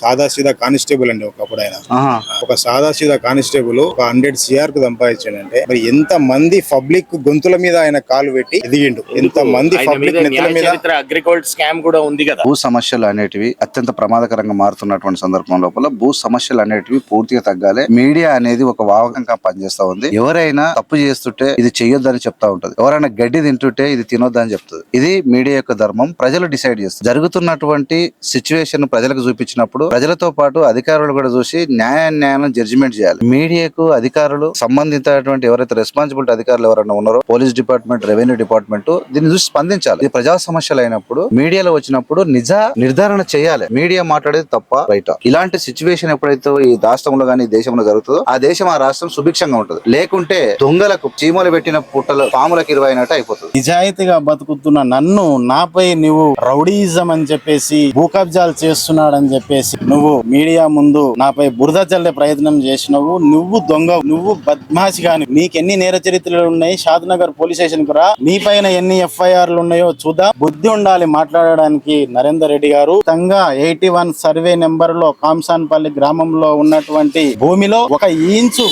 సాదా సీదా కానిస్టేబుల్ అండి ఒకప్పుడు ఆయన. ఒక సాదా సీదా కానిస్టేబుల్ ఒక హండ్రెడ్ సిఆర్కు సంపాదించాడంటే మరి ఎంత మంది పబ్లిక్ గొంతుల మీద ఆయన కాలు పెట్టి ఎదిగిండు? ఎంత మంది పబ్లిక్ నెత్తుల అగ్రికల్చర్ స్కామ్ కూడా ఉంది కదా. భూ సమస్యలు అనేటివి అత్యంత ప్రమాదకరంగా మారుతున్నటువంటి సందర్భం లోపల భూ సమస్యలు అనేటివి పూర్తిగా తగ్గాలి. మీడియా అనేది ఒక వాహకంగా పనిచేస్తా ఉంది. ఎవరైనా తప్పు చేస్తుంటే ఇది చెయ్యొద్దని చెప్తా ఉంటది. ఎవరైనా గడ్డి తింటుంటే ఇది తినొద్దని చెప్తుంది. ఇది మీడియా యొక్క ధర్మం. ప్రజలు డిసైడ్ చేస్తారు. జరుగుతున్నటువంటి సిచ్యువేషన్ ప్రజలకు చూపించినప్పుడు ప్రజలతో పాటు అధికారులు కూడా చూసి న్యాయ జడ్జిమెంట్ చేయాలి. మీడియాకు అధికారులు సంబంధించినటువంటి ఎవరైతే రెస్పాన్సిబిలిటీ అధికారులు ఎవరైనా ఉన్నారో పోలీస్ డిపార్ట్మెంట్ రెవెన్యూ డిపార్ట్మెంట్ దీన్ని చూసి స్పందించాలి. ఇది ప్రజా సమస్యలు అయినప్పుడు మీడియాలో వచ్చినప్పుడు నిజ నిర్ధారణ చేయాలి. మీడియా మాట్లాడేది తప్ప రైట్ ఇలాంటి సిచ్యువేషన్ ఎప్పుడైతే ఈ రాష్ట్రంలో కానీ దేశంలో జరుగుతుందో ఆ దేశం ఆ రాష్ట్రం సుభిక్షంగా ఉంటుంది. లేకుంటే దొంగలకు చీమలు పెట్టిన పుట్టలు పాములకు ఇరువైనట్టు అయిపోతుంది. నిజాయితీగా బతుకుతున్న నన్ను నాపై నువ్వు రౌడీజం అని చెప్పేసి భూకబ్జాలు కబ్జాలు చేస్తున్నాడని చెప్పేసి నువ్వు మీడియా ముందు నాపై బురద చల్లే ప్రయత్నం చేసినవు. నువ్వు దొంగ నువ్వు బద్మాషి కాని నీకెన్ని నేర చరిత్రలు ఉన్నాయి? షాద్ నగర్ పోలీస్ స్టేషన్కు రా నీ పైన ఎన్ని ఎఫ్ఐఆర్లు ఉన్నాయో చూద్దాం. బుద్ధి ఉండాలి మాట్లాడడానికి నరేందర్ రెడ్డి గారు. తంగా ఎయిటీ వన్ సర్వే నెంబర్లో కాంసాన్పల్లి గ్రామంలో ఉన్నటువంటి భూమిలో ఒక ఇంచు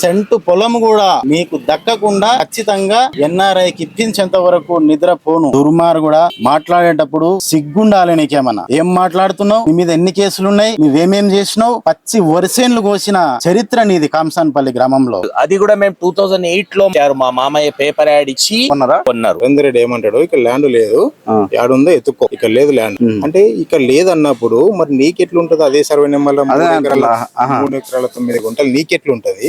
సెంటు పొలం కూడా మీకు దక్కకుండా ఖచ్చితంగా ఎన్ఆర్ఐకి ఇప్పించేంత వరకు నిద్రపోను దుర్మార్గుడా మాట్లాడేటప్పుడు సిగ్గుండాలి నీకేమన్నా. ఏం మాట్లాడుతున్నావు? నీ మీద ఎన్ని కేసులు ఉన్నాయి నువ్వేమేం చేసినావు? పచ్చి వరిసేన్లు కోసిన చరిత్ర నీది కాంసాన్పల్లి గ్రామంలో. అది కూడా మేము టూ థౌజండ్ ఎయిట్లో. మా మామయ్య పేపర్ యాడ్ ఇచ్చి కొన్నారా? రెడ్డి ఏమంటాడు? ఇక్కడ ల్యాండ్ లేదు. ఆ. యాడుందో ఎత్తుక్కో ఇక్కడ లేదు ల్యాండ్. అంటే ఇక్కడ లేదన్నప్పుడు మరి నీకెట్లుంటది? అదే సర్వే నెంబర్. మూడు ఎకరాల తొమ్మిది గుంటలు నీకెట్లుంటది?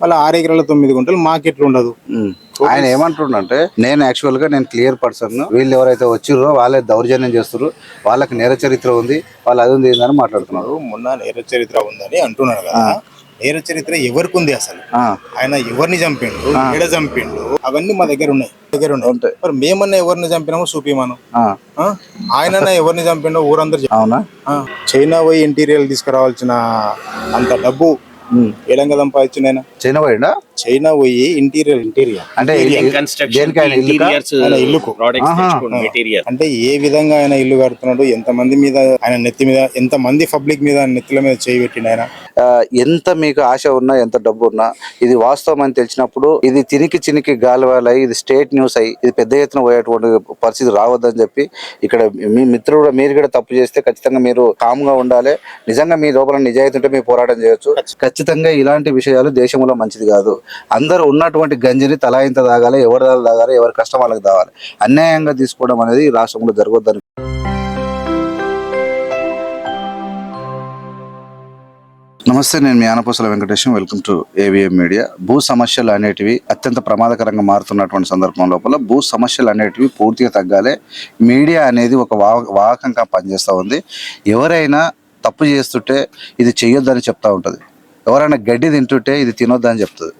మళ్ళీ ఆరు ఎకరాల తొమ్మిది గుంటలు మాకెట్లుండదు ఉమ్. ఆయన ఏమంటుండంటే నేను యాక్చువల్గా నేను క్లియర్ పర్సన్ వీళ్ళు ఎవరైతే వచ్చిర్రో వాళ్ళే దౌర్జన్యం చేస్తారు వాళ్ళకి నేర చరిత్ర ఉంది. వాళ్ళు అది ఉంది అని మాట్లాడుతున్నారు. మొన్న నేర చరిత్ర ఉందని అంటున్నాడు కదా. నేర చరిత్ర ఎవరికి ఉంది అసలు? ఆయన ఎవరిని చంపిండు? ఎడ చంపిండు? అవన్నీ మా దగ్గర ఉన్నాయి. దగ్గర ఉన్నాయి. మరి మేమన్నా ఎవరిని చంపినామో చూపిమను ఆ, ఆ? ఆయనన్నా ఎవరిని చంపిండో ఊరందరూ అవునా. చైనా పోయి ఇంటీరియర్ తీసుకురావాల్సిన అంత డబ్బు. ఏడంగా సంపాదించిన ఆయన? చైనా పోయిండా చైనా పోయి ఇంటీరియర్ ఇంటీరియర్ అంటే ఇల్లుకా? మెటీరియల్ అంటే ఏ విధంగా ఆయన ఇల్లు కడుతున్నాడు ఎంత మంది మీద ఆయన నెత్తి మీద ఎంత మంది పబ్లిక్ మీద ఆయన నెత్తిల మీద చేయి పెట్టిండు ఆయన? ఎంత మీకు ఆశ ఉన్నా ఎంత డబ్బు ఉన్నా ఇది వాస్తవం అని తెలిసినప్పుడు ఇది తినికి చినికి గాలివాలై ఇది స్టేట్ న్యూస్ అయ్యి ఇది పెద్ద ఎత్తున పోయేటువంటి పరిస్థితి రావద్దని చెప్పి ఇక్కడ మీ మిత్రుడు కూడా మీరు కూడా తప్పు చేస్తే ఖచ్చితంగా మీరు కామ్గా ఉండాలి. నిజంగా మీ లోపల నిజాయితీ ఉంటే మీరు పోరాటం చేయొచ్చు. ఖచ్చితంగా ఇలాంటి విషయాలు దేశంలో మంచిది కాదు. అందరూ ఉన్నటువంటి గంజిని తలా ఇంత తాగాలి ఎవరి తాగాలి ఎవరి కష్టం వాళ్ళకి తాగాలి అన్యాయంగా తీసుకోవడం అనేది రాష్ట్రంలో జరగొద్దని. నమస్తే నేను మీ Anapusala Venkatesham. Welcome to AVM media భూ సమస్యలు అనేటివి అత్యంత ప్రమాదకరంగా మారుతున్నటువంటి సందర్భం లోపల భూ సమస్యలు అనేటివి పూర్తిగా తగ్గాలి. మీడియా అనేది ఒక వాహకంగా పనిచేస్తూ ఉంది. ఎవరైనా తప్పు చేస్తుంటే ఇది చెయ్యొద్దని చెప్తా ఉంటుంది. ఎవరైనా గడ్డి తింటుంటే ఇది తినొద్దని చెప్తుంది.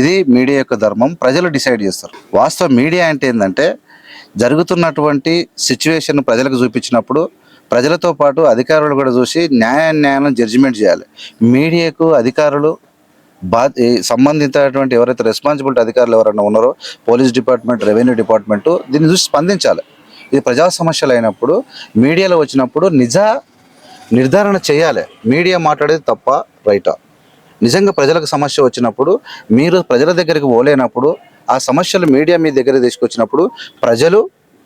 ఇది మీడియా యొక్క ధర్మం ప్రజలు డిసైడ్ చేస్తారు. వాస్తవం మీడియా అంటే ఏంటంటే జరుగుతున్నటువంటి సిచ్యువేషన్ ప్రజలకు చూపించినప్పుడు ప్రజలతో పాటు అధికారులు కూడా చూసి న్యాయ జడ్జిమెంట్ చేయాలి. మీడియాకు అధికారులు బా సంబంధితటువంటి ఎవరైతే రెస్పాన్సిబిలిటీ అధికారులు ఎవరైనా ఉన్నారో పోలీస్ డిపార్ట్మెంట్ రెవెన్యూ డిపార్ట్మెంట్ దీన్ని చూసి స్పందించాలి. ఇది ప్రజా సమస్యలు అయినప్పుడు మీడియాలో వచ్చినప్పుడు నిజ నిర్ధారణ చేయాలి. మీడియా మాట్లాడేది తప్ప రైటా? నిజంగా ప్రజలకు సమస్య వచ్చినప్పుడు మీరు ప్రజల దగ్గరికి పోలేనప్పుడు ఆ సమస్యలు మీడియా మీ దగ్గర తీసుకొచ్చినప్పుడు ప్రజలు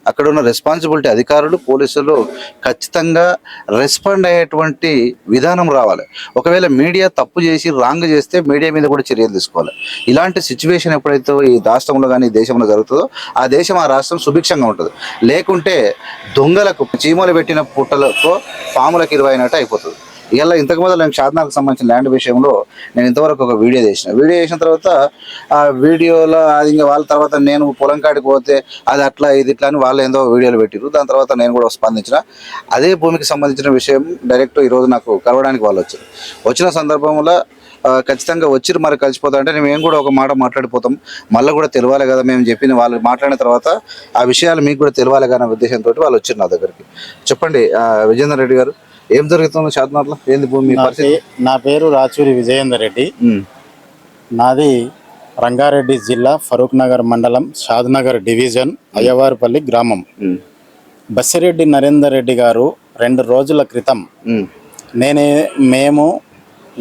అక్కడ ఉన్న రెస్పాన్సిబిలిటీ అధికారులు పోలీసులు ఖచ్చితంగా రెస్పాండ్ అయ్యేటువంటి విధానం రావాలి. ఒకవేళ మీడియా తప్పు చేసి రాంగ్ చేస్తే మీడియా మీద కూడా చర్యలు తీసుకోవాలి. ఇలాంటి సిచ్యువేషన్ ఎప్పుడైతే ఈ రాష్ట్రంలో కానీ ఈ దేశంలో జరుగుతుందో ఆ దేశం ఆ రాష్ట్రం సుభిక్షంగా ఉంటుంది. లేకుంటే దొంగలకు చీమలు పెట్టిన పుట్టలకు పాములకు ఇరువైనట్టు అయిపోతుంది. ఇలా ఇంతకు ముందు నేను షాద్నాకు సంబంధించిన ల్యాండ్ విషయంలో నేను ఇంతవరకు ఒక వీడియో చేసిన. వీడియో చేసిన తర్వాత ఆ వీడియోలో అది ఇంకా వాళ్ళ తర్వాత నేను పొలం కాడికి పోతే అది అట్లా ఇది ఇట్లా అని వాళ్ళు ఏందో వీడియోలు పెట్టిరు దాని తర్వాత నేను కూడా స్పందించిన. అదే భూమికి సంబంధించిన విషయం డైరెక్ట్ ఈరోజు నాకు కలవడానికి వాళ్ళు వచ్చారు. వచ్చిన సందర్భంలో ఖచ్చితంగా వచ్చిరు మరి కలిసిపోతా అంటే మేము కూడా ఒక మాట మాట్లాడిపోతాం. మళ్ళీ కూడా తెలియాలి కదా మేము చెప్పిన వాళ్ళు మాట్లాడిన తర్వాత ఆ విషయాలు మీకు కూడా తెలియాలి కదా ఉద్దేశంతో వాళ్ళు వచ్చారు నా దగ్గరికి. చెప్పండి విజేందర్ రెడ్డి గారు. ఏం జరుగుతుంది షాద్నార్లో ఏంది భూమి నా పేరు రాచూరి విజయేందర్ రెడ్డి. నాది రంగారెడ్డి జిల్లా ఫరూక్ నగర్ మండలం షాద్నగర్ డివిజన్ అయ్యవారిపల్లి గ్రామం. బస్సిరెడ్డి నరేందర్ రెడ్డి గారు రెండు రోజుల క్రితం నేనే మేము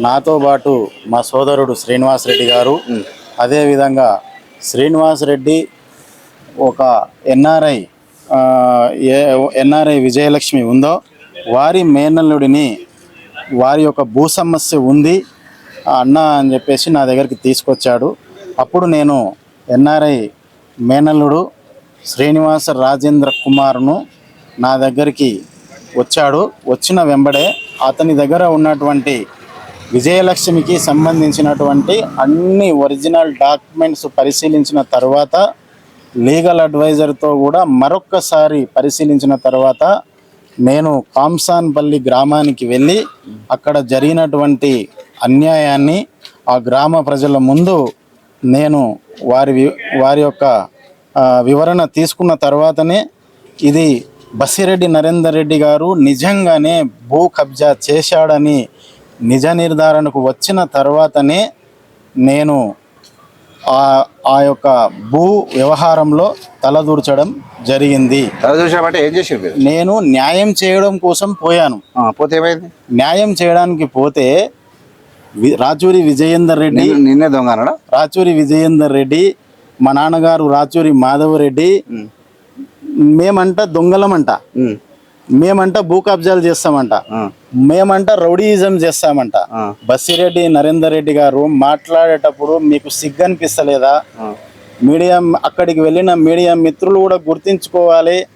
నాతో పాటు మా సోదరుడు శ్రీనివాస్ రెడ్డి గారు అదేవిధంగా శ్రీనివాస్ రెడ్డి ఒక ఎన్ఆర్ఐ ఎన్ఆర్ఐ విజయలక్ష్మి ఉందో వారి మేనల్లుడిని వారి యొక్క భూ సమస్య ఉంది అన్న అని చెప్పేసి నా దగ్గరికి తీసుకొచ్చాడు. అప్పుడు నేను ఎన్ఆర్ఐ మేనల్లుడు శ్రీనివాస రాజేంద్ర కుమార్ను నా దగ్గరికి వచ్చాడు. వచ్చిన వెంబడే అతని దగ్గర ఉన్నటువంటి విజయలక్ష్మికి సంబంధించినటువంటి అన్ని ఒరిజినల్ డాక్యుమెంట్స్ పరిశీలించిన తర్వాత లీగల్ అడ్వైజర్తో కూడా మరొక్కసారి పరిశీలించిన తర్వాత నేను కాంసాన్పల్లి గ్రామానికి వెళ్ళి అక్కడ జరిగినటువంటి అన్యాయాన్ని ఆ గ్రామ ప్రజల ముందు నేను వారి వారి యొక్క వివరణ తీసుకున్న తర్వాతనే ఇది బసిరెడ్డి నరేందర్ రెడ్డి గారు నిజంగానే భూ కబ్జా చేశాడని నిజ నిర్ధారణకు వచ్చిన తర్వాతనే నేను ఆ యొక్క భూ వ్యవహారంలో తలదూర్చడం జరిగింది. ఏం చేసారు నేను న్యాయం చేయడం కోసం పోయాను. పోతే ఏమైంది? న్యాయం చేయడానికి పోతే రాచూరి విజయేందర్ రెడ్డి నిన్ను- దొంగ రాచూరి విజయేందర్ రెడ్డి మా నాన్నగారు రాచూరి మాధవరెడ్డి మేమంట దొంగలమంట. మేమంట భూ కబ్జాలు చేస్తామంట. మేమంట రౌడీయిజం చేస్తామంట. ఆ, బసిరెడ్డి నరేందర్ రెడ్డి గారు మాట్లాడేటప్పుడు మీకు సిగ్గు అనిపిస్తలేదా. మీడియా అక్కడికి వెళ్ళిన మీడియా మిత్రులు కూడా గుర్తించుకోవాలి.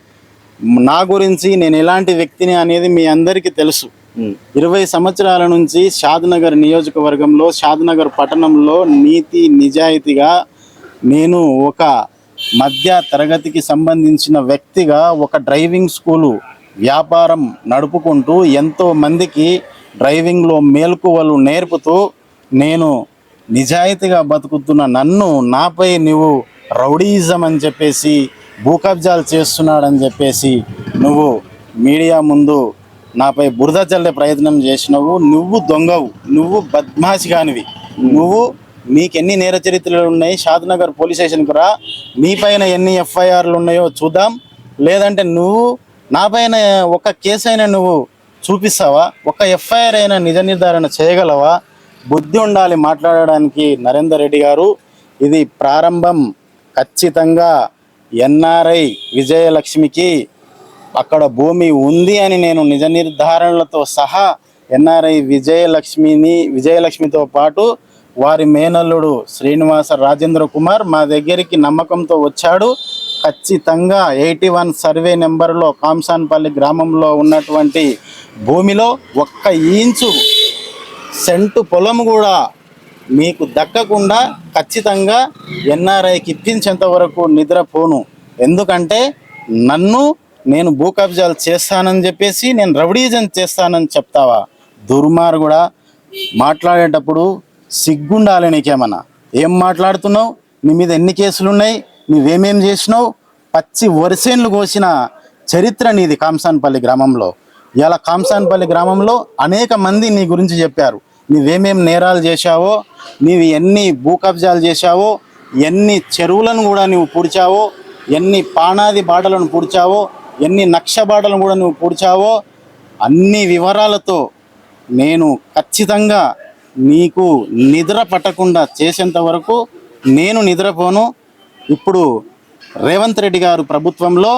నా గురించి నేను ఎలాంటి వ్యక్తిని అనేది మీ అందరికీ తెలుసు. ఇరవై సంవత్సరాల నుంచి షాద్నగర్ నియోజకవర్గంలో షాద్నగర్ పట్టణంలో నీతి నిజాయితీగా నేను ఒక మధ్య తరగతికి సంబంధించిన వ్యక్తిగా ఒక డ్రైవింగ్ స్కూలు వ్యాపారం నడుపుకుంటూ ఎంతో మందికి డ్రైవింగ్లో మేల్కువలు నేర్పుతూ నేను నిజాయితీగా బతుకుతున్న నన్ను నాపై నువ్వు రౌడీయిజం అని చెప్పేసి భూ కబ్జాలు చేస్తున్నాడని చెప్పేసి నువ్వు మీడియా ముందు నాపై బురద చల్లే ప్రయత్నం చేసినవు. నువ్వు దొంగవు. నువ్వు బద్మాషిగానివి. నువ్వు నీకెన్ని నేర చరిత్రలు ఉన్నాయి? షాద్నగర్ పోలీస్ స్టేషన్కి రా. నీపైన ఎన్ని ఎఫ్ఐఆర్లు ఉన్నాయో చూద్దాం. లేదంటే నువ్వు నాపైన ఒక కేసు అయినా నువ్వు చూపిస్తావా? ఒక ఎఫ్ఐఆర్ అయినా నిజ నిర్ధారణ చేయగలవా? బుద్ధి ఉండాలి మాట్లాడడానికి నరేందర్ రెడ్డి గారు. ఇది ప్రారంభం. ఖచ్చితంగా ఎన్ఆర్ఐ విజయలక్ష్మికి అక్కడ భూమి ఉంది అని నేను నిజ నిర్ధారణలతో సహా ఎన్ఆర్ఐ విజయలక్ష్మిని విజయలక్ష్మితో పాటు వారి మేనల్లుడు శ్రీనివాస రాజేంద్ర కుమార్ మా దగ్గరికి నమ్మకంతో వచ్చాడు. ఖచ్చితంగా ఎయిటీ వన్ సర్వే నెంబర్లో కాంసాన్పల్లి గ్రామంలో ఉన్నటువంటి భూమిలో ఒక్క ఇంచు సెంటు పొలం కూడా మీకు దక్కకుండా ఖచ్చితంగా ఎన్ఆర్ఐకి ఇప్పించేంత వరకు నిద్రపోను. ఎందుకంటే నన్ను నేను భూ కబ్జాలు చేస్తానని చెప్పేసి నేను రౌడీజం చేస్తానని చెప్తావా? దుర్మార్గుడా మాట్లాడేటప్పుడు సిగ్గుండాలి నీకేమన్నా. ఏం మాట్లాడుతున్నావు? నీ మీద ఎన్ని కేసులు ఉన్నాయి నువ్వేమేం చేసినావు? పచ్చి వరిసేన్లు కోసిన చరిత్ర నీది కాంసాన్పల్లి గ్రామంలో. ఇలా కాంసాన్పల్లి గ్రామంలో అనేక మంది నీ గురించి చెప్పారు. నువ్వేమేం నేరాలు చేశావో నీవు ఎన్ని భూ కబ్జాలు చేశావో ఎన్ని చెరువులను కూడా నువ్వు పూడ్చావో ఎన్ని పానాది బాటలను పూడ్చావో ఎన్ని నక్ష బాటలను కూడా నువ్వు పూడ్చావో అన్ని వివరాలతో నేను ఖచ్చితంగా నీకు నిద్ర పట్టకుండా చేసేంత వరకు నేను నిద్రపోను. ఇప్పుడు రేవంత్ రెడ్డి గారు ప్రభుత్వంలో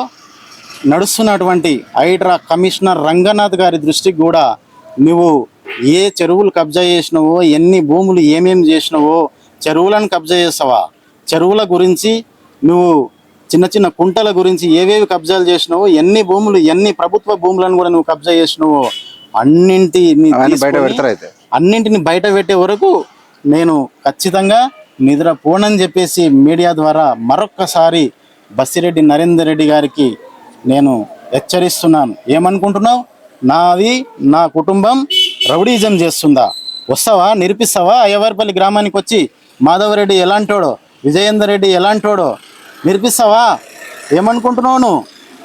నడుస్తున్నటువంటి హైడ్రా కమిషనర్ రంగనాథ్ గారి దృష్టికి కూడా నువ్వు ఏ చెరువులు కబ్జా చేసినావో ఎన్ని భూములు ఏమేం చేసినావో చెరువులను కబ్జా చేస్తావా? చెరువుల గురించి నువ్వు చిన్న చిన్న కుంటల గురించి ఏవేవి కబ్జాలు చేసినావో ఎన్ని భూములు ఎన్ని ప్రభుత్వ భూములను కూడా నువ్వు కబ్జా చేసినావో అన్నింటిని బయట తీసుకొని పెడతారు అయితే. అన్నింటిని బయట పెట్టే వరకు నేను ఖచ్చితంగా నిద్రపోనని చెప్పేసి మీడియా ద్వారా మరొక్కసారి బసిరెడ్డి నరేందర్ రెడ్డి గారికి నేను హెచ్చరిస్తున్నాను. ఏమనుకుంటున్నావు? నాది నా కుటుంబం రౌడీజం చేస్తుందా? వస్తావా? నిరూపిస్తావా? అయ్యవారిపల్లి గ్రామానికి వచ్చి మాధవరెడ్డి ఎలాంటోడో విజయేందర్ రెడ్డి ఎలాంటోడో నిరూపిస్తావా? ఏమనుకుంటున్నావు నువ్వు?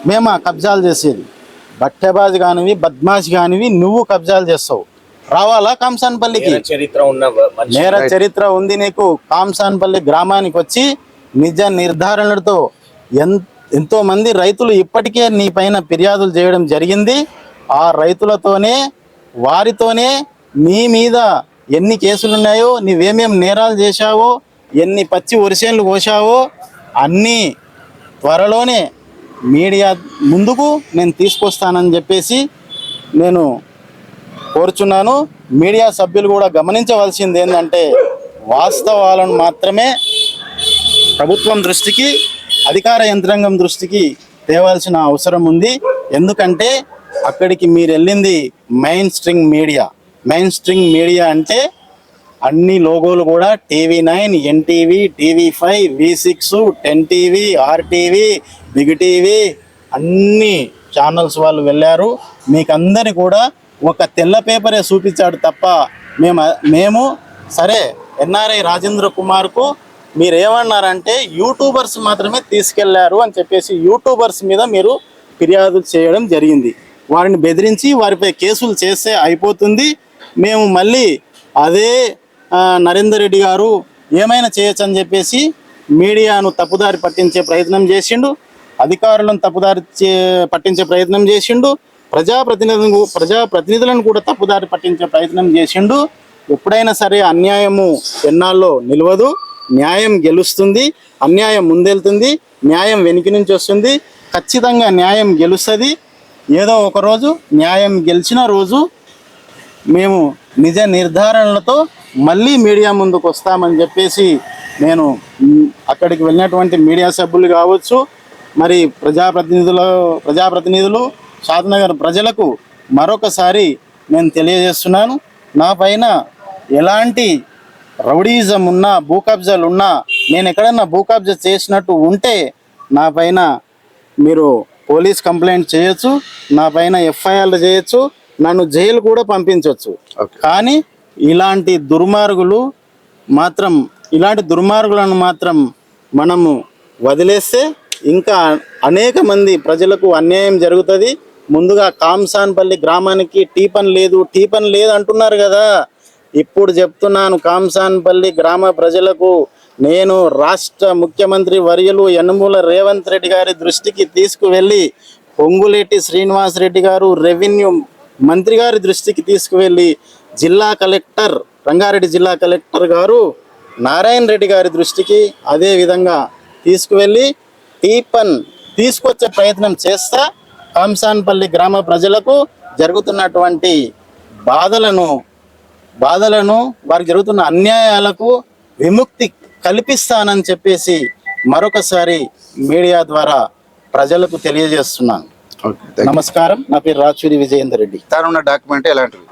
మేమా కబ్జాలు చేసేది. బట్టెబాజి కానివి బద్మాష్ కానివి నువ్వు కబ్జాలు చేస్తావు. రావాలా కంసాన్పల్లికి? నేర చరిత్ర ఉన్న నేర చరిత్ర ఉంది నీకు. కాంసాన్పల్లి గ్రామానికి వచ్చి నిజ నిర్ధారణలతో ఎన్ ఎంతో మంది రైతులు ఇప్పటికే నీ పైన ఫిర్యాదులు చేయడం జరిగింది. ఆ రైతులతోనే వారితోనే నీ మీద ఎన్ని కేసులు ఉన్నాయో నువ్వేమేం నేరాలు చేశావో ఎన్ని పచ్చి వరిసేన్లు కోసావో అన్నీ త్వరలోనే మీడియా ముందుకు నేను తీసుకొస్తానని చెప్పేసి నేను కోరుచున్నాను. మీడియా సభ్యులు కూడా గమనించవలసింది ఏంటంటే వాస్తవాలను మాత్రమే ప్రభుత్వం దృష్టికి అధికార యంత్రాంగం దృష్టికి తేవాల్సిన అవసరం ఉంది. ఎందుకంటే అక్కడికి మీరు వెళ్ళింది main string media. Main string media అంటే అన్ని లోగోలు కూడా TV nine NTV TV five V six ten TV RTV big TV అన్ని ఛానల్స్ వాళ్ళు వెళ్ళారు. మీకు కూడా ఒక తెల్ల పేపరే చూపించాడు తప్ప మేము మేము సరే ఎన్ఆర్ఐ రాజేంద్ర కుమార్కు మీరు ఏమన్నారంటే యూట్యూబర్స్ మాత్రమే తీసుకెళ్ళారు అని చెప్పేసి యూట్యూబర్స్ మీద మీరు ఫిర్యాదు చేయడం జరిగింది. వారిని బెదిరించి వారిపై కేసులు చేస్తే అయిపోతుంది. మేము మళ్ళీ అదే నరేందర్ రెడ్డి గారు ఏమైనా చేయొచ్చు అని చెప్పేసి మీడియాను తప్పుదారి పట్టించే ప్రయత్నం చేసిండు. అధికారులను తప్పుదారి చే- పట్టించే ప్రయత్నం చేసిండు. ప్రజాప్రతినిధులను ప్రజాప్రతినిధులను కూడా తప్పుదారి పట్టించే ప్రయత్నం చేసిండు. ఎప్పుడైనా సరే అన్యాయము ఎన్నాళ్ళలో నిలవదు. న్యాయం గెలుస్తుంది. అన్యాయం ముందెళ్తుంది. న్యాయం వెనుక నుంచి వస్తుంది. ఖచ్చితంగా న్యాయం గెలుస్తుంది. ఏదో ఒకరోజు న్యాయం గెలిచిన రోజు మేము నిజ నిర్ధారణలతో మళ్ళీ మీడియా ముందుకు వస్తామని చెప్పేసి నేను అక్కడికి వెళ్ళినటువంటి మీడియా సభ్యులు కావచ్చు మరి ప్రజాప్రతినిధుల ప్రజాప్రతినిధులు షాద్నగర్ ప్రజలకు మరొకసారి నేను తెలియజేస్తున్నాను. నా పైన ఎలాంటి రౌడీజం ఉన్నా భూ కబ్జాలు ఉన్నా నేను ఎక్కడన్నా భూ కబ్జా చేసినట్టు ఉంటే నా పైన మీరు పోలీస్ కంప్లైంట్ చేయొచ్చు నా పైన ఎఫ్ఐఆర్లు చేయొచ్చు నన్ను జైలు కూడా పంపించవచ్చు కానీ ఇలాంటి దుర్మార్గులు మాత్రం ఇలాంటి దుర్మార్గులను మాత్రం మనము వదిలేస్తే ఇంకా అనేక మంది ప్రజలకు అన్యాయం జరుగుతుంది. ముందుగా కాంసాన్పల్లి గ్రామానికి టీపన్ లేదు టీపన్ లేదు అంటున్నారు కదా. ఇప్పుడు చెప్తున్నాను కాంసాన్పల్లి గ్రామ ప్రజలకు నేను రాష్ట్ర ముఖ్యమంత్రి వర్యులు యనుమూల రేవంత్ రెడ్డి గారి దృష్టికి తీసుకువెళ్ళి పొంగులేటి శ్రీనివాస్ రెడ్డి గారు రెవెన్యూ మంత్రి గారి దృష్టికి తీసుకువెళ్ళి జిల్లా కలెక్టర్ రంగారెడ్డి జిల్లా కలెక్టర్ గారు నారాయణ రెడ్డి గారి దృష్టికి అదే విధంగా తీసుకువెళ్ళి టీపన్ తీసుకొచ్చే ప్రయత్నం చేస్తా కాంసాన్పల్లి గ్రామ ప్రజలకు జరుగుతున్నటువంటి బాధలను బాధలను వారికి జరుగుతున్న అన్యాయాలకు విముక్తి కల్పిస్తానని చెప్పేసి మరొకసారి మీడియా ద్వారా ప్రజలకు తెలియజేస్తున్నాను. ఓకే నమస్కారం. నా పేరు రాచూరి విజయేందర్ రెడ్డి. ఉన్న డాక్యుమెంట్ ఎలాంటివి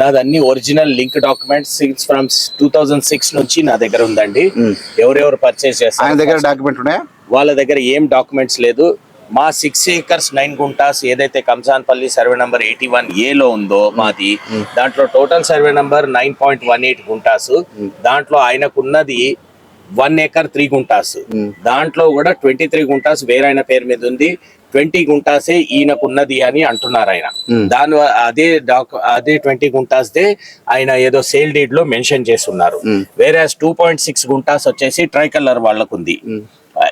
నాది అన్ని original link documents six from two thousand six నుంచి నా దగ్గర ఉందండి. ఎవరెవరు పర్చేస్ ఆయన చేస్తారు దగ్గర డాక్యుమెంట్ ఉన్నాయా? వాళ్ళ దగ్గర ఏం డాక్యుమెంట్స్ లేదు. మా సిక్స్ ఏకర్స్ నైన్ గుంటాస్ ఏదైతే కంసాన్పల్లి సర్వే నంబర్ ఎయిటీ వన్లో ఉందో మాది దాంట్లో total survey number nine point one eight guntas. దాంట్లో ఆయనకున్నది వన్ ఏకర్ త్రీ గుంటాస్. దాంట్లో కూడా ట్వంటీ త్రీ గుంటాస్ వేరైన పేరు మీద ఉంది. ట్వంటీ గుంటాసే ఈయనకున్నది అని అంటున్నారు ఆయన. దాని అదే డాక్ అదే ట్వంటీ గుంటాస్ దే ఆయన ఏదో సేల్ డీడ్లో మెన్షన్ చేస్తున్నారు. వేరే టూ పాయింట్ సిక్స్ గుంటాస్ వచ్చేసి ట్రై కలర్ వాళ్ళకుంది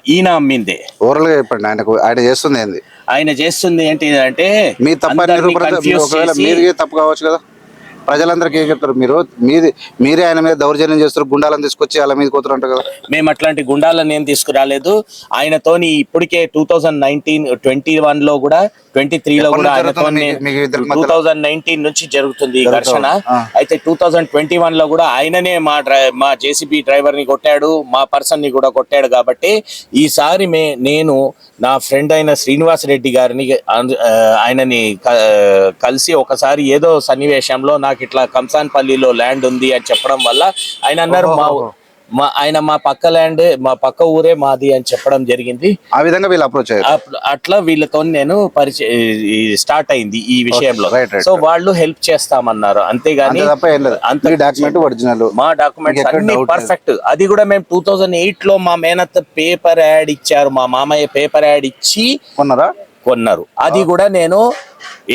ఈయన అమ్మిందే. ఓవరాల్గా చెప్పండి ఆయనకు ఆయన చేస్తుంది ఏంది? ఆయన చేస్తుంది ఏంటి అంటే మీ తప్ప ఒకవేళ మీది తప్పు కావచ్చు కదా. ప్రజలందరికీ ఏం చెప్తారు మీరు? మీది మీరే ఆయన మీద దౌర్జన్యం చేస్తారు గుండాలను తీసుకొచ్చి వాళ్ళ మీద కూతురు కదా. మేము అట్లాంటి గుండాలను ఏం తీసుకురాలేదు. ఆయనతోని ఇప్పటికే టూ థౌజండ్ నైన్టీన్ ట్వంటీ వన్లో కూడా ట్వంటీ త్రీ లో కూడా ఆయనతో టూ? థౌజండ్ నైన్టీన్ నుంచి జరుగుతుంది ఈ ఘర్షణ. అయితే టూ థౌజండ్ ట్వంటీ వన్లో కూడా ఆయననే మా డ్రై మా జేసీబీ డ్రైవర్ని కొట్టాడు మా పర్సన్ని కూడా కొట్టాడు కాబట్టి ఈసారి మే నేను నా ఫ్రెండ్ అయిన శ్రీనివాస్ రెడ్డి గారిని ఆయనని కలిసి ఒకసారి ఏదో సన్నివేశంలో నాకు ఇట్లా కంసాన్పల్లిలో ల్యాండ్ ఉంది అని చెప్పడం వల్ల ఆయన అన్నారు మా మా ఆయన మా పక్క ల్యాండ్ మా పక్క ఊరే మాది అని చెప్పడం జరిగింది. ఆ విధంగా వీళ్ళు అప్రోచ్ అయ్యారు. అట్లా వీళ్ళతో నేను పరిచయ స్టార్ట్ అయింది ఈ విషయంలో. సో వాళ్ళు హెల్ప్ చేస్తామన్నారు. అంతేగాని డాక్యుమెంట్ ఒరిజినల్ మా డాక్యుమెంట్స్ మీకు అన్ని. పర్ఫెక్ట్ అది కూడా మేము టూ థౌజండ్ ఎయిట్లో మా మేనత్త పేపర్ యాడ్ ఇచ్చారు మా మామయ్య పేపర్ యాడ్ ఇచ్చి కొన్నారా? కొన్నారు. అది కూడా నేను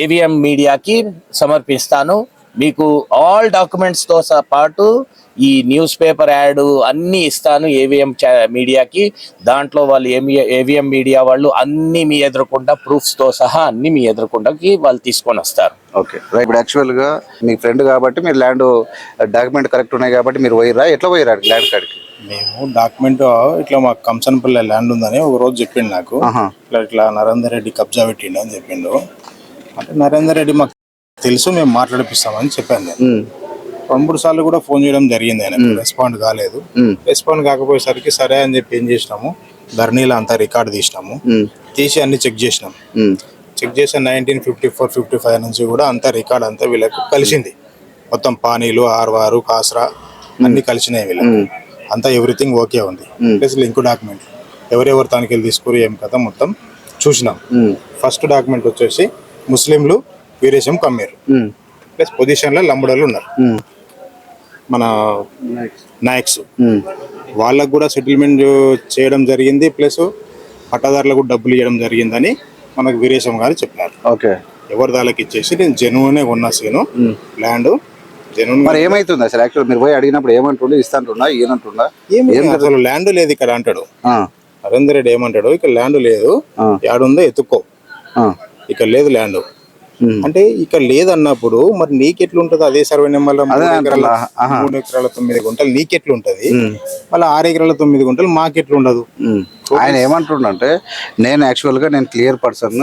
ఏవిఎం మీడియాకి సమర్పిస్తాను. మీకు ఆల్ డాక్యుమెంట్స్తో సహా పాటు ఈ న్యూస్ పేపర్ యాడ్ అన్ని ఇస్తాను ఏవిఎం మీడియాకి దాంట్లో వాళ్ళు ఏమి ఏవిఎం మీడియా వాళ్ళు అన్ని మీ ఎదురకుండా ప్రూఫ్స్తో సహా అన్ని మీ ఎదురకుండాకి వాళ్ళు తీసుకొని వస్తారు. ఓకే రైట్ ఇప్పుడు యాక్చువల్గా మీ ఫ్రెండ్ కాబట్టి మీరు ల్యాండ్ డాక్యుమెంట్ కరెక్ట్ ఉన్నాయి కాబట్టి మీరు పోయిరా ఎట్లా పోయిరా ల్యాండ్ కాడికి? మేము డాక్యుమెంట్ ఇట్లా మాకు కంసన్పల్లి ల్యాండ్ ఉందని ఒక రోజు చెప్పిండు నాకు. ఇట్లా ఇట్లా నరేందర్ రెడ్డి కబ్జా పెట్టిండు అని చెప్పిండు. అంటే నరేందర్ రెడ్డి మాకు తెలుసు మేము మాట్లాడిపిస్తామని చెప్పాను నేను. రెండు మూడు సార్లు కూడా ఫోన్ చేయడం జరిగింది ఆయన. రెస్పాండ్ కాలేదు. రెస్పాండ్ కాకపోయేసరికి సరే అని చెప్పి ఏం చేసినాము? ధర్నీలో అంతా రికార్డ్ తీసినాము. తీసి అన్ని చెక్ చేసినాం. చెక్ చేసిన nineteen fifty four fifty five నుంచి కూడా అంతా రికార్డ్ అంతా వీళ్ళకు కలిసింది. మొత్తం పానీలు ఆర్వారు కాసరా అన్ని కలిసినాయి వీళ్ళకి. అంతా ఎవ్రీథింగ్ ఓకే ఉంది. Plus link document. ఎవరెవరు తనిఖీలు తీసుకుని ఏం కదా మొత్తం చూసినాం. ఫస్ట్ డాక్యుమెంట్ వచ్చేసి ముస్లింలు వీరేశం కమ్మేరు. ప్లస్ పొజిషన్లో లంబడోళ్ళు ఉన్నారు. మన నాయక్స్. వాళ్ళకు కూడా సెటిల్మెంట్ చేయడం జరిగింది ప్లస్ పట్టాదారులకు కూడా డబ్బులు ఇవ్వడం జరిగిందని మనకు వీరేశం గారు చెప్పినారు ఓకే. ఎవరి దానికి ఇచ్చేసి నేను జెన్యునే కొన్నా సీను ల్యాండ్ జెన్యున్ మరి ఏమైతుంది అసలు యాక్చువల్ మీరు పోయి అడిగినప్పుడు ఏమంటుండే ఇస్తాంటున్నా ఈయనంటుండా? ఏమి అసలు ల్యాండ్ లేదు ఇక్కడ అంటాడు. నరేందర్ రెడ్డి ఏమంటాడు ఇక్కడ ల్యాండ్ లేదు. యాడుందో ఎత్తుక్కో ఆ, ఇక్కడ లేదు ల్యాండ్. అంటే ఇక్కడ లేదన్నప్పుడు మరి నీకెట్లుంటది? అదే సర్వే నెంబర్. మూడు ఎకరాల తొమ్మిది గుంటలు నీకెట్లుంటది. మళ్ళీ ఆరు ఎకరాల తొమ్మిది గుంటలు మాకెట్లుండదు. ఆయన ఏమంటుండంటే నేను యాక్చువల్గా నేను క్లియర్ పర్సన్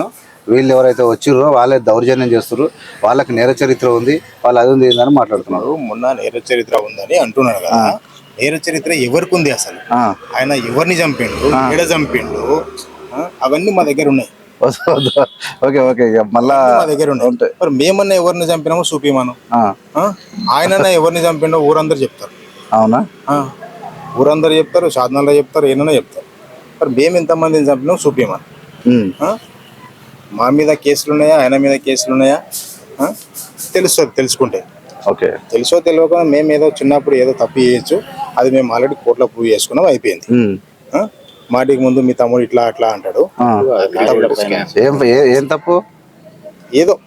వీళ్ళు ఎవరైతే వచ్చిర్రో వాళ్ళే దౌర్జన్యం చేస్తారు వాళ్ళకి నేర చరిత్ర ఉంది వాళ్ళు అది ఉంది ఏందని మాట్లాడుతున్నారు. మొన్న నేర చరిత్ర ఉందని అంటున్నాడు కదా. నేర చరిత్ర ఎవరికి ఉంది అసలు? ఆయన ఎవరిని చంపిండు? ఎడ చంపిండు? అవన్నీ మా దగ్గర ఉన్నాయి. ఓకే ఓకే ఇక మళ్ళా మా దగ్గర ఉన్నాయి మరి మేమన్నా ఎవరిని చంపినామో చూపిమాను ఆ, ఆయనన్నా ఎవరిని చంపిండో ఊరందరూ చెప్తారు. అవునా? ఆ, ఊరందరూ చెప్తారు సాధనాల్లో చెప్తారు ఏమైనా చెప్తారు. మరి మేము ఎంతమందిని చంపినామో చూపిమాను ఉమ్, ఆ? మా మీద కేసులు ఉన్నాయా? ఆయన మీద కేసులు ఉన్నాయా? ఆ? తెలుస్తుంది తెలుసుకుంటే. ఓకే. తెలుసో తెలియక మేము ఏదో చిన్నప్పుడు ఏదో తప్పు చేయొచ్చు. అది మేము ఆల్రెడీ కోర్టులో ప్రూవ్ చేసుకున్నాం అయిపోయింది. ఉమ్, ఆ? మాటికి ముందు మీ తమ్ముడు ఇట్లా అట్లా అంటాడు. ఏం ఏ- తప్పు? ఏదో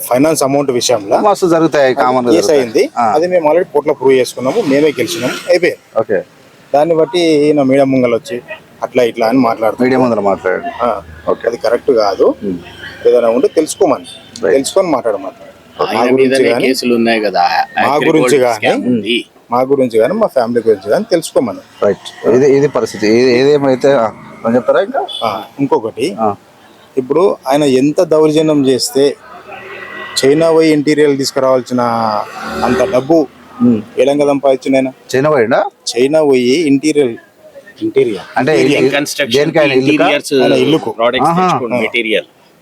ఫైనాన్స్ అమౌంట్ విషయంలో మస్తు జరుగుతాయి కామన్ కేసు అయింది. అది మేము ఆల్రెడీ కోర్టులో ప్రూవ్ చేసుకున్నాము మేమే గెలిచినాము అయిపోయింది. ఓకే. దాన్ని బట్టి ఈయన మీడియా ముంగల్ వచ్చి అట్లా ఇట్లా అని మాట్లాడుతున్నాడు మీడియా ముందర మాట్లాడండి. ఆ, అది కరెక్ట్ కాదు. ఏదైనా ఉంటే తెలుసుకోమని. తెలుసుకొని మాట్లాడమని. మా ఆయన గురించి మీదనే కానీ కేసులు ఉన్నాయి కదా మా గురించి కానీ. మా గురించి కానీ మా ఫ్యామిలీ గురించి కానీ తెలుసుకోమని. రైట్ ఇది ఇది పరిస్థితి. ఏదేమైతే చెప్తారా ఇంకా? ఇంకొకటి ఇప్పుడు ఆయన ఎంత దౌర్జన్యం చేస్తే చైనా పోయి ఇంటీరియర్ తీసుకురావాల్సిన అంత డబ్బు ఉమ్. ఏడంగా సంపాదించిన ఆయన? చిన్న పోయిండా? చైనా పోయి ఇంటీరియర్ ఇంటీరియర్ అంటే ఇల్లుకా?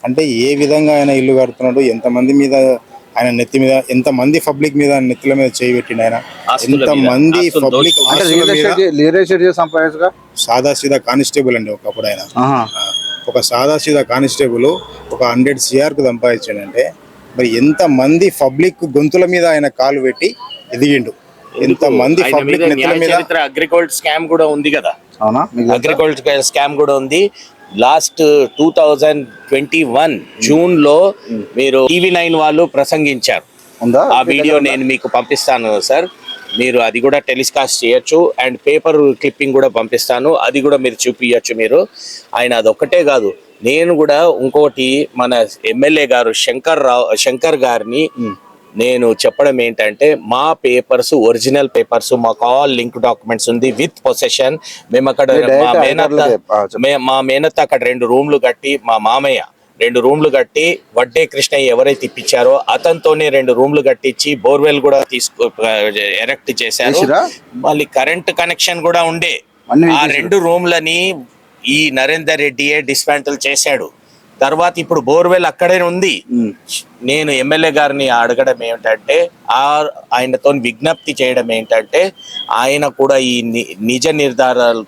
అంటే ఏ విధంగా ఆయన ఇల్లు కడుతున్నాడు ఎంతమంది మీద ఆయన నెత్తి మీద ఎంత మంది పబ్లిక్ మీద నెత్తిల మీద చేయి పెట్టిండు ఆయన? ఎంత మీద, పబ్లిక్ సాదా సీదా కానిస్టేబుల్ అండి ఒకప్పుడు ఆయన. ఒక సాదా సీదా కానిస్టేబుల్ ఒక హండ్రెడ్ సిఆర్కు సంపాదించాడంటే మరి ఎంత మంది పబ్లిక్ గొంతుల మీద ఆయన కాలు పెట్టి ఎదిగిండు? ఎంత మంది పబ్లిక్ నెత్తుల మీద అగ్రికల్చర్ స్కామ్ కూడా ఉంది కదా. అవునా? అగ్రికల్చర్ స్కామ్ కూడా ఉంది. Last two thousand twenty one జూన్లో మీరు టీవీ నైన్ వాళ్ళు ప్రసంగించారు. ఆ వీడియో నేను మీకు పంపిస్తాను సార్. మీరు అది కూడా టెలికాస్ట్ చేయొచ్చు అండ్ పేపర్ క్లిప్పింగ్ కూడా పంపిస్తాను. అది కూడా మీరు చూపించచ్చు మీరు. ఆయన అదొక్కటే కాదు. నేను కూడా ఇంకోటి మన ఎమ్మెల్యే గారు శంకర్ రావు శంకర్ గారిని నేను చెప్పడం ఏంటంటే మా పేపర్స్ ఒరిజినల్ పేపర్స్ మాకు ఆల్ లింక్ డాక్యుమెంట్స్ ఉంది విత్ పొసెషన్. మేము అక్కడ మా మేనత్త. మే- మేనత్త అక్కడ రెండు రూమ్లు కట్టి మా మామయ్య రెండు రూమ్లు కట్టి వడ్డే కృష్ణయ్య ఎవరైతే ఇప్పించారో అతనితోనే రెండు రూమ్లు కట్టించి బోర్వెల్ కూడా తీసుకు ఎరెక్ట్ చేశారు? మళ్ళీ కరెంట్ కనెక్షన్ కూడా ఉండే. ఆ రెండు రూమ్లని ఈ నరేందర్ రెడ్డియే డిస్మాంటిల్ చేశాడు. తర్వాత ఇప్పుడు బోర్వెల్ అక్కడే ఉంది. నేను ఎమ్మెల్యే గారిని అడగడం ఏమిటంటే ఆ ఆయనతో విజ్ఞప్తి చేయడం ఏంటంటే ఆయన కూడా ఈ నిజ నిర్ధారాలు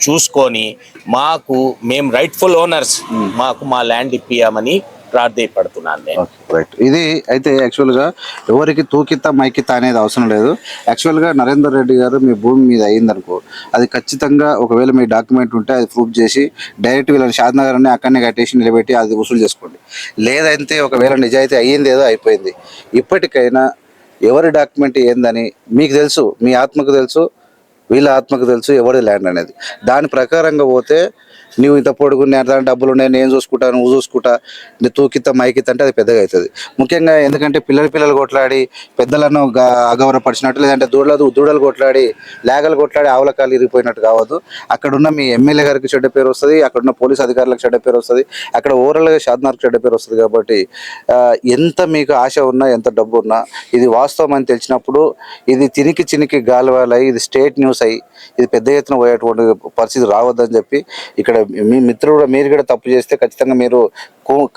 చూసుకొని మాకు మేము రైట్ఫుల్ ఓనర్స్ మాకు మా ల్యాండ్ ఇప్పియామని ప్రార్థపడుతున్నాను నేను. రైట్ ఇది అయితే యాక్చువల్గా ఎవరికి తూకిత మైకిత అనేది అవసరం లేదు. యాక్చువల్గా నరేందర్ రెడ్డి గారు మీ భూమి మీద అయిందనుకో అది ఖచ్చితంగా ఒకవేళ మీ డాక్యుమెంట్ ఉంటే అది ప్రూఫ్ చేసి డైరెక్ట్ వీళ్ళని షాద్నగర్ అని అక్కడనే కట్టేసి నిలబెట్టి అది వసూలు చేసుకోండి. లేదంటే ఒకవేళ నిజాయితీ అయ్యింది ఏదో అయిపోయింది. ఇప్పటికైనా ఎవరి డాక్యుమెంట్ ఏందని మీకు తెలుసు మీ ఆత్మకు తెలుసు వీళ్ళ ఆత్మకు తెలుసు ఎవరి ల్యాండ్ అనేది. దాని ప్రకారంగా పోతే నువ్వు ఇంత పొడుగు నేను డబ్బులు ఉన్నాయి నేను చూసుకుంటా నువ్వు చూసుకుంటా నీ తూకిత మైకిత అంటే అది పెద్దగా అవుతుంది. ముఖ్యంగా ఎందుకంటే పిల్లలు పిల్లలు కొట్లాడి పెద్దలను అగౌరవపరిచినట్టు లేదంటే దూడలు దూడలు కొట్లాడి లేగలు కొట్లాడి ఆవులకాలు ఇరిగిపోయినట్టు కావద్దు. అక్కడ ఉన్న మీ ఎమ్మెల్యే గారికి చెడ్డ పేరు వస్తుంది అక్కడ ఉన్న పోలీస్ అధికారులకు చెడ్డ పేరు వస్తుంది అక్కడ ఓవరాల్గా షాద్నార్కి చెడ్డ పేరు వస్తుంది కాబట్టి ఎంత మీకు ఆశ ఉన్నా ఎంత డబ్బు ఉన్నా ఇది వాస్తవం అని తెలిసినప్పుడు ఇది తినికి చినికి గాలివాలై ఇది స్టేట్ న్యూస్ అయ్యి ఇది పెద్ద ఎత్తున పోయేటువంటి పరిస్థితి రావద్దని చెప్పి ఇక్కడ మీ మిత్రుడు మీరు కూడా తప్పు చేస్తే ఖచ్చితంగా మీరు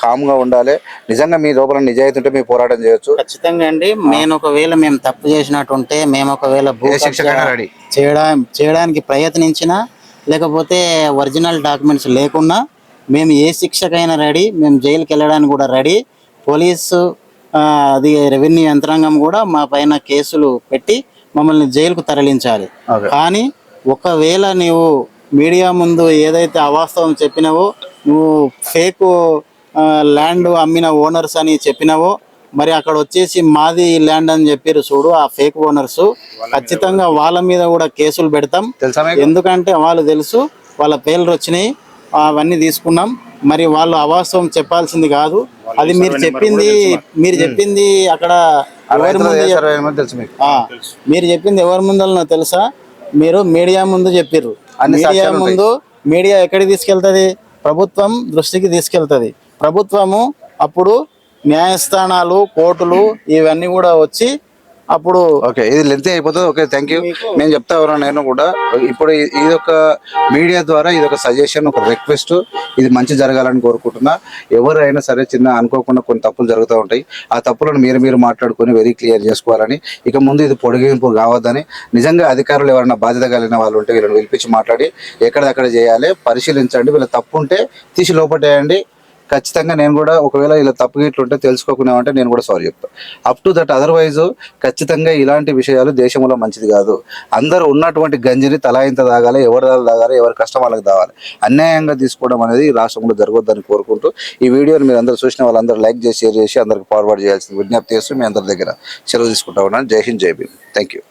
కామ్గా ఉండాలి. నిజంగా మీ లోపల నిజాయితీ ఉంటే మీరు పోరాటం చేయొచ్చు. ఖచ్చితంగా అండి. నేను ఒకవేళ మేము తప్పు చేసినట్టుంటే మేము ఒకవేళ భూ ఏ శిక్షకైనా కబ్జా రెడీ. చేయడం చేయడానికి ప్రయత్నించినా లేకపోతే ఒరిజినల్ డాక్యుమెంట్స్ లేకున్నా మేము ఏ శిక్షకైనా రెడీ. మేము జైలుకి వెళ్ళడానికి కూడా రెడీ. పోలీసు అది రెవెన్యూ యంత్రాంగం కూడా మా పైన కేసులు పెట్టి మమ్మల్ని జైలుకు తరలించాలి. కానీ ఒకవేళ నీవు మీడియా ముందు ఏదైతే అవాస్తవం చెప్పినావో నువ్వు ఫేక్ ల్యాండ్ అమ్మిన ఓనర్స్ అని చెప్పినావో మరి అక్కడ వచ్చేసి మాది ల్యాండ్ అని చెప్పారు చూడు ఆ ఫేక్ ఓనర్స్ ఖచ్చితంగా వాళ్ళ మీద కూడా కేసులు పెడతాం. ఎందుకంటే వాళ్ళు తెలుసు వాళ్ళ పేర్లు వచ్చినాయి అవన్నీ తీసుకున్నాం. మరి వాళ్ళు అవాస్తవం చెప్పాల్సింది కాదు. అది మీరు చెప్పింది మీరు చెప్పింది అక్కడ ఎవరి ముందు మీరు చెప్పింది ఎవరి ముందలనో తెలుసా? మీరు మీడియా ముందు చెప్పిర్రు. అన్ని మీడియా. ముందు మీడియా ఎక్కడికి తీసుకెళ్తది ప్రభుత్వం దృష్టికి తీసుకెళ్తది ప్రభుత్వము అప్పుడు న్యాయస్థానాలు కోర్టులు ఇవన్నీ కూడా వచ్చి అప్పుడు ఓకే ఇది లెంత్ అయిపోతుంది. ఓకే థ్యాంక్ యూ నేను చెప్తా ఉన్నాను నేను కూడా ఇప్పుడు ఇది ఒక మీడియా ద్వారా ఇది ఒక సజెషన్ ఒక రిక్వెస్ట్ ఇది మంచి జరగాలని కోరుకుంటున్నా. ఎవరైనా సరే చిన్న అనుకోకుండా కొన్ని తప్పులు జరుగుతూ ఉంటాయి. ఆ తప్పులను మీరు మీరు మాట్లాడుకొని వెరీ క్లియర్ చేసుకోవాలని ఇక ముందు ఇది పొడిగింపు కావద్దని నిజంగా అధికారులు ఎవరైనా బాధ్యత కలిగిన వాళ్ళు ఉంటే వీళ్ళని పిలిపించి మాట్లాడి ఎక్కడిదక్కడ చేయాలి పరిశీలించండి. వీళ్ళ తప్పు ఉంటే తీసి లోపటేయండి. ఖచ్చితంగా నేను కూడా ఒకవేళ ఇలా తప్పు గిట్లు ఉంటే నేను కూడా సారీ చెప్తాను అప్ టు దట్ అదర్వైజ్ ఖచ్చితంగా ఇలాంటి విషయాలు దేశంలో మంచిది కాదు. అందరూ ఉన్నటువంటి గంజిని తలాయింత తాగాలి ఎవరి దాని తాగాలి ఎవరి కష్టం వాళ్ళకి తాగాలి అన్యాయంగా తీసుకోవడం అనేది ఈ రాష్ట్రంలో జరగొద్దని కోరుకుంటూ ఈ వీడియోని మీరు అందరూ చూసిన వాళ్ళందరూ లైక్ చేసి షేర్ చేసి అందరికి ఫార్వర్డ్ చేయాల్సిన విజ్ఞప్తి చేస్తూ మీ అందరి దగ్గర సెలవు తీసుకుంటా ఉన్నాను. జై హింద్ జై భీమ్. Thank you